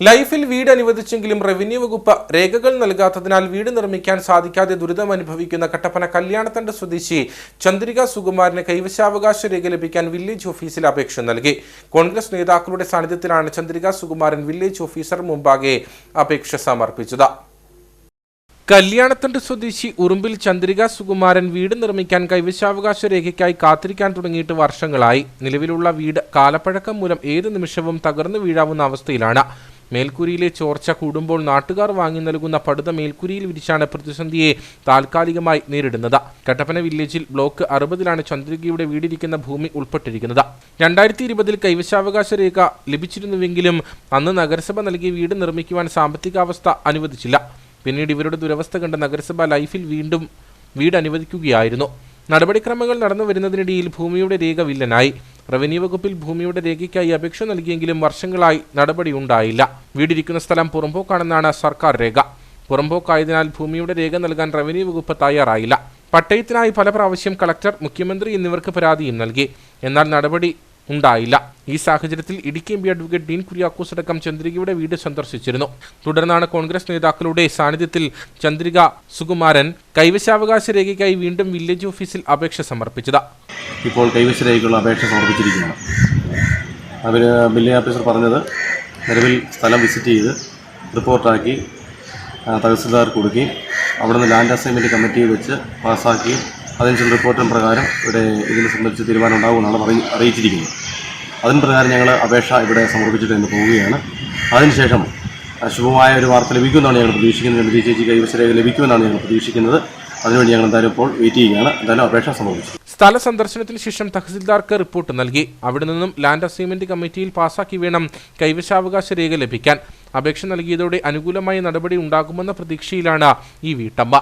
ലൈഫിൽ വീട് അനുവദിച്ചെങ്കിലും റവന്യൂ വകുപ്പ് രേഖകൾ നൽകാത്തതിനാൽ വീട് നിർമ്മിക്കാൻ സാധിക്കാതെ ദുരിതം അനുഭവിക്കുന്ന കട്ടപ്പന കല്യാണത്തണ്ട് സ്വദേശി ചന്ദ്രിക സുകുമാരന് കൈവശാവകാശ രേഖ ലഭിക്കാൻ വില്ലേജ് ഓഫീസിൽ അപേക്ഷ നൽകി. കോൺഗ്രസ് നേതാക്കളുടെ സാന്നിധ്യത്തിലാണ് ചന്ദ്രിക സുകുമാരൻ വില്ലേജ് ഓഫീസർ മുമ്പാകെ അപേക്ഷ സമർപ്പിച്ചത്. കല്യാണത്തണ്ട് സ്വദേശി ഉറുമ്പിൽ ചന്ദ്രിക സുകുമാരൻ വീട് നിർമ്മിക്കാൻ കൈവശാവകാശ രേഖയ്ക്കായി കാത്തിരിക്കാൻ തുടങ്ങിയിട്ട് വർഷങ്ങളായി. നിലവിലുള്ള വീട് കാലപ്പഴക്കം മൂലം ഏത് നിമിഷവും തകർന്നു വീഴാവുന്ന അവസ്ഥയിലാണ്. മേൽക്കൂരിയിലെ ചോർച്ച കൂടുമ്പോൾ നാട്ടുകാർ വാങ്ങി നൽകുന്ന പടുത മേൽക്കൂരിയിൽ വിരിച്ചാണ് പ്രതിസന്ധിയെ താൽക്കാലികമായി നേരിടുന്നത്. കട്ടപ്പന വില്ലേജിൽ ബ്ലോക്ക് അറുപതിലാണ് ചന്ദ്രികയുടെ വീടിരിക്കുന്ന ഭൂമി ഉൾപ്പെട്ടിരിക്കുന്നത്. രണ്ടായിരത്തി ഇരുപതിൽ കൈവശാവകാശ രേഖ ലഭിച്ചിരുന്നുവെങ്കിലും അന്ന് നഗരസഭ നൽകിയ വീട് നിർമ്മിക്കുവാൻ സാമ്പത്തികാവസ്ഥ അനുവദിച്ചില്ല. പിന്നീട് ഇവരുടെ ദുരവസ്ഥ കണ്ട നഗരസഭ ലൈഫിൽ വീണ്ടും വീട് അനുവദിക്കുകയായിരുന്നു. നടപടിക്രമങ്ങൾ നടന്നു വരുന്നതിനിടയിൽ ഭൂമിയുടെ രേഖ വില്ലനായി. റവന്യൂ വകുപ്പിൽ ഭൂമിയുടെ രേഖയ്ക്കായി അപേക്ഷ നൽകിയെങ്കിലും വർഷങ്ങളായി നടപടി ഉണ്ടായില്ല. വീടിരിക്കുന്ന സ്ഥലം പുറമ്പോക്കാണെന്നാണ് സർക്കാർ രേഖ. പുറമ്പോക്കായതിനാൽ ഭൂമിയുടെ രേഖ നൽകാൻ റവന്യൂ വകുപ്പ് തയ്യാറായില്ല. പട്ടയത്തിനായി പല പ്രാവശ്യം കളക്ടർ മുഖ്യമന്ത്രി എന്നിവർക്ക് പരാതിയും നൽകി. എന്നാൽ നടപടി ഉണ്ടായില്ല. ഈ സാഹചര്യത്തിൽ Idukki M P advocate Dean Kuriakose അടക്കം ചന്ദ്രികയുടെ വീട് സന്ദർശിച്ചിരുന്നു. തുടർന്നാണ് കോൺഗ്രസ് നേതാക്കളുടെ സാന്നിധ്യത്തിൽ ചന്ദ്രിക സുകുമാരൻ കൈവശാവകാശ രേഖയ്ക്കായി വീണ്ടും വില്ലേജ് ഓഫീസിൽ അപേക്ഷ സമർപ്പിച്ചത്. ഇപ്പോൾ കൈവശ രേഖയ്ക്കുള്ള അപേക്ഷ സമർപ്പിച്ചിരിക്കുകയാണ്. അവർ വില്ലേജ് ഓഫീസർ പറഞ്ഞത് നിലവിൽ സ്ഥലം വിസിറ്റ് ചെയ്ത് റിപ്പോർട്ടാക്കി തഹസിൽദാർ കൊടുക്കുകയും അവിടെ നിന്ന് ലാൻഡ് അസൈൻമെന്റ് കമ്മിറ്റി വെച്ച് പാസ്സാക്കി അതിനനുസരിച്ച് റിപ്പോർട്ടിന് പ്രകാരം ഇവിടെ ഇതിനെ സംബന്ധിച്ച് തീരുമാനം ഉണ്ടാകുമെന്നാണ് അറിയിച്ചിരിക്കുന്നത്. അതിന് പ്രകാരം ഞങ്ങൾ അപേക്ഷ ഇവിടെ സമർപ്പിച്ചിട്ട് ഇന്ന് പോവുകയാണ്. അതിനുശേഷം അശുഭമായ ശുഭമായ ഒരു വാർത്ത ലഭിക്കുമെന്നാണ് ഞങ്ങൾ പ്രതീക്ഷിക്കുന്നത്. ഡി ചേച്ചി കൈവശ രേഖ ലഭിക്കുമെന്നാണ് ഞങ്ങൾ പ്രതീക്ഷിക്കുന്നത്. അതിനുവേണ്ടി ഞങ്ങൾ എന്തായാലും ഇപ്പോൾ വെയിറ്റ് ചെയ്യുകയാണ്. എന്തായാലും അപേക്ഷ സമർപ്പിച്ചു. സ്ഥല സന്ദർശനത്തിന് ശേഷം തഹസിൽദാർക്ക് റിപ്പോർട്ട് നൽകി. അവിടെ നിന്നും ലാൻഡ് അസൈൻമെന്റ് കമ്മിറ്റിയിൽ പാസാക്കി വേണം കൈവശാവകാശ രേഖ ലഭിക്കാൻ. അപേക്ഷ നൽകിയതോടെ അനുകൂലമായ നടപടി ഉണ്ടാകുമെന്ന പ്രതീക്ഷയിലാണ് ഈ വീട്ടമ്മ.